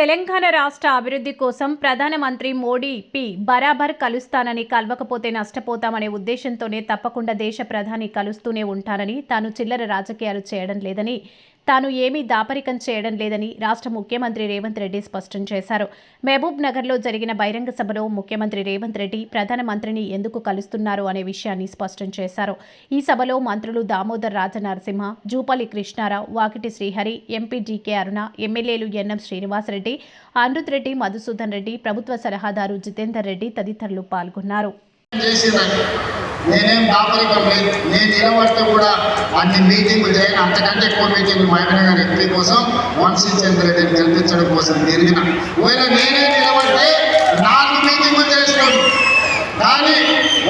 తెలంగాణ రాష్ట్ర అభివృద్ధి కోసం ప్రధానమంత్రి మోడీ పి బరాబర్ కలుస్తానని కలవకపోతే నష్టపోతామనే ఉద్దేశంతోనే తప్పకుండా దేశ ప్రధాని కలుస్తూనే ఉంటానని తాను చిల్లర రాజకీయాలు చేయడం లేదని తాను ఏమీ దాపరికం చేయడం లేదని రాష్ట్ర ముఖ్యమంత్రి రేవంత్ రెడ్డి స్పష్టం చేశారు. మహబూబ్ నగర్లో జరిగిన బహిరంగ సభలో ముఖ్యమంత్రి రేవంత్ రెడ్డి ప్రధానమంత్రిని ఎందుకు కలుస్తున్నారు అనే విషయాన్ని స్పష్టం చేశారు. ఈ సభలో మంత్రులు దామోదర్ రాజనరసింహ జూపల్లి కృష్ణారావు వాకిటి శ్రీహరి ఎంపీ డీకే అరుణ ఎమ్మెల్యేలు ఎన్ఎం శ్రీనివాసరెడ్డి అనిరుద్ రెడ్డి మధుసూదన్ రెడ్డి ప్రభుత్వ సలహాదారు జితేందర్ రెడ్డి తదితరులు పాల్గొన్నారు. నేనేం దాపరికం లేదు నేను నిలబడితే కూడా అన్ని మీటింగ్లు చేయను అంతకంటే ఎక్కువ మీటింగ్లు మహబూబ్ గారి ఎంపీ కోసం వంశీ చంద్రెడ్డిని గెలిపించడం కోసం తిరిగిన. ఒకవేళ నేనే నిలబడితే నాలుగు మీటింగ్లు చేసినాను కానీ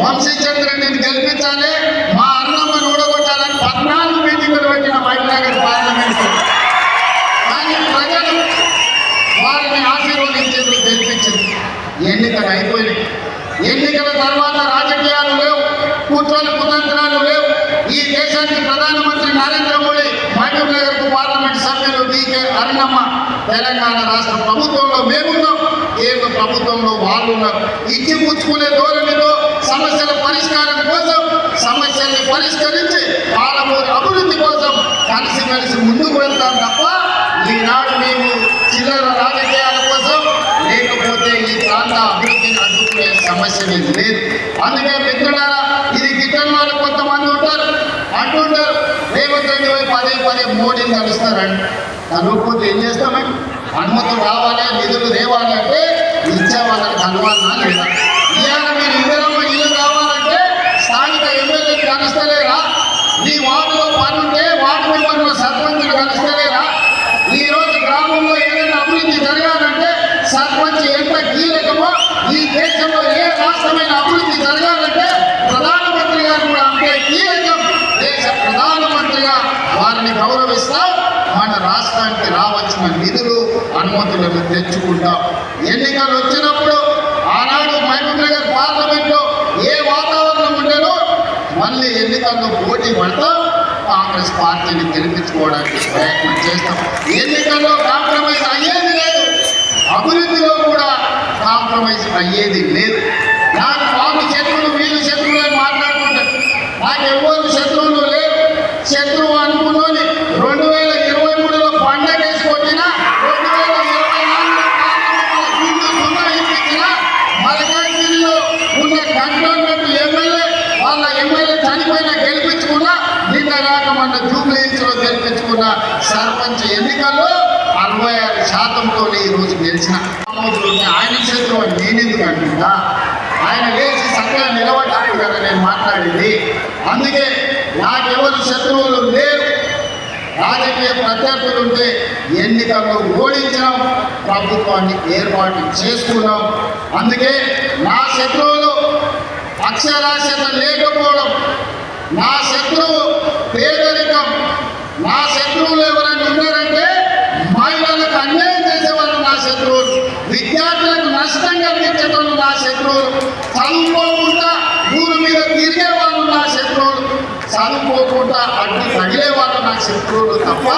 వంశీ చంద్రెడ్డిని గెలిపించాలి మా అన్నమ్మను ఊడగొట్టాలని పద్నాలుగు మీటింగులు పెట్టిన మహబూబ్ గారి పార్లమెంట్. కానీ ప్రజలు వారిని ఆశీర్వదించేందుకు గెలిపించింది. ఎన్నికలు అయిపోయినాయి. ఎన్నికల తర్వాత రాజకీయాలు లేవు కుట్రలు కుతంత్రాలు లేవు. ఈ దేశానికి ప్రధానమంత్రి నరేంద్ర మోడీ మహబూబ్ నగర్కు పార్లమెంట్ సభ్యులు డీకే అరుణమ్మ. తెలంగాణ రాష్ట్ర ప్రభుత్వంలో మేమున్నాం. కేంద్ర ప్రభుత్వంలో వాళ్ళు ఉన్నారు. ఇచ్చి పుచ్చుకునే ధోరణితో సమస్యల పరిష్కారం కోసం సమస్యల్ని పరిష్కరించి పాలమూరు అభివృద్ధి కోసం కలిసిమెలిసి ముందుకు వెళ్తాం తప్ప ఈనాడు మేము చిల్లర రాజకీయాలు లేకపోతే ఈ ప్రాంత అభివృద్ధిని అడ్డుకునే సమస్య లేదు. లేదు. అందుకే మిత్రులారా ఇది గిట్టని వాళ్ళు కొంతమంది ఉంటారు. అంటుంటారు రేవంత్ రెడ్డి వైపు పదే పదే మోడీని కలుస్తారండి కలవకపోతే ఏం చేస్తామే అనుమతులు రావాలి నిధులు తేవాలి అంటే ఇచ్చే వాళ్ళకి కలవాలన్నా లేదా కీలకమో ఈ దేశంలో ఏ రాష్ట్రమైన అభివృద్ధి జరగాలంటే ప్రధానమంత్రి గారు కూడా అంతే కీలకం. దేశ ప్రధానమంత్రిగా వారిని గౌరవిస్తాం మన రాష్ట్రానికి రావాల్సిన నిధులు అనుమతులను తెచ్చుకుంటాం. ఎన్నికలు వచ్చినప్పుడు ఆనాడు మహబూబ్ నగర్ పార్లమెంట్లో ఏ వాతావరణం ఉండేనో మళ్ళీ ఎన్నికల్లో పోటీ పడతాం. కాంగ్రెస్ పార్టీని గెలిపించుకోవడానికి ప్రయత్నం చేస్తాం. ఎన్నికల్లో కాంప్రమైజ్ అయ్యేది లేదు అభివృద్ధిలో కూడా కాంప్రమైజ్ అయ్యేది లేదు. నాకు వాళ్ళు శత్రువులు వీళ్ళు శత్రువులు అని మాట్లాడుకుంటారు. నాకు ఎవరు శత్రువులు లేరు. శత్రువు అనుకున్నోని రెండు వేల ఇరవై మూడులో పండగ వేసుకొచ్చినా రెండు వేల ఇరవై నాలుగులో పార్లమెంట్లో సీట్లు సున్నా ఉన్న కంటోన్మెంట్ ఎమ్మెల్యే వాళ్ళ ఎమ్మెల్యే చనిపోయినా గెలిపించుకున్నా నిన్న రాక మన జూబ్లీహిల్స్ గెలిపించుకున్న సర్పంచ్ ఎన్నికల్లో అరవై ఆరు శాతంతో ఈరోజు గెలిచిన ఆయన శత్రువు అని అంటుందా ఆయన లేచి సక్కగా నిలబడ్డాడు కదా నేను మాట్లాడింది. అందుకే నాకెవరు శత్రువులు లేరు. రాజకీయ ప్రత్యర్థులు ఉంటే ఎన్నికల్లో ఓడించడం ప్రభుత్వాన్ని ఏర్పాటు చేసుకున్నాం. అందుకే నా శత్రువులు అక్షరాస్యత లేకపోవడం నా శత్రువు శత్రువులు. విద్యార్థులకు నష్టం కలిగించేవాళ్ళు నా శత్రువులు. చదువుకోకుండా ఊరు మీద తిరిగేవాళ్ళు నా శత్రువులు. చదువుకోకుండా అడ్డు తగిలేవాళ్ళు నా శత్రువులు తప్ప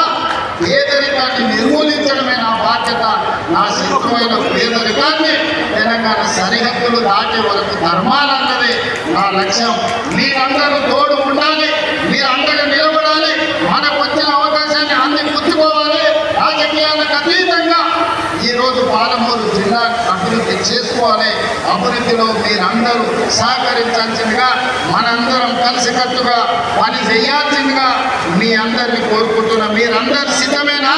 పేదరికాన్ని నిర్మూలించడమే నా బాధ్యత. నా శత్రువైన పేదరికాన్ని తెలంగాణ సరిహద్దులు దాటే వరకు ధర్మాలన్నది నా లక్ష్యం. మీరందరూ తోడు ఉండాలి మీరందరూ నిలబడాలి. మనకు వచ్చిన అవకాశాన్ని అన్ని పుచ్చుకోవాలి రాజకీయాలకు అతీతంగా ఈరోజు రోజు పాలమూరు జిల్లా అభివృద్ధి చేసుకోవాలి. అభివృద్ధిలో మీరందరూ సహకరించాల్సిందిగా మనందరం కలిసికట్టుగా పని చేయాల్సిందిగా మీ అందరిని కోరుకుంటున్నా. మీరందరు సిద్ధమేనా?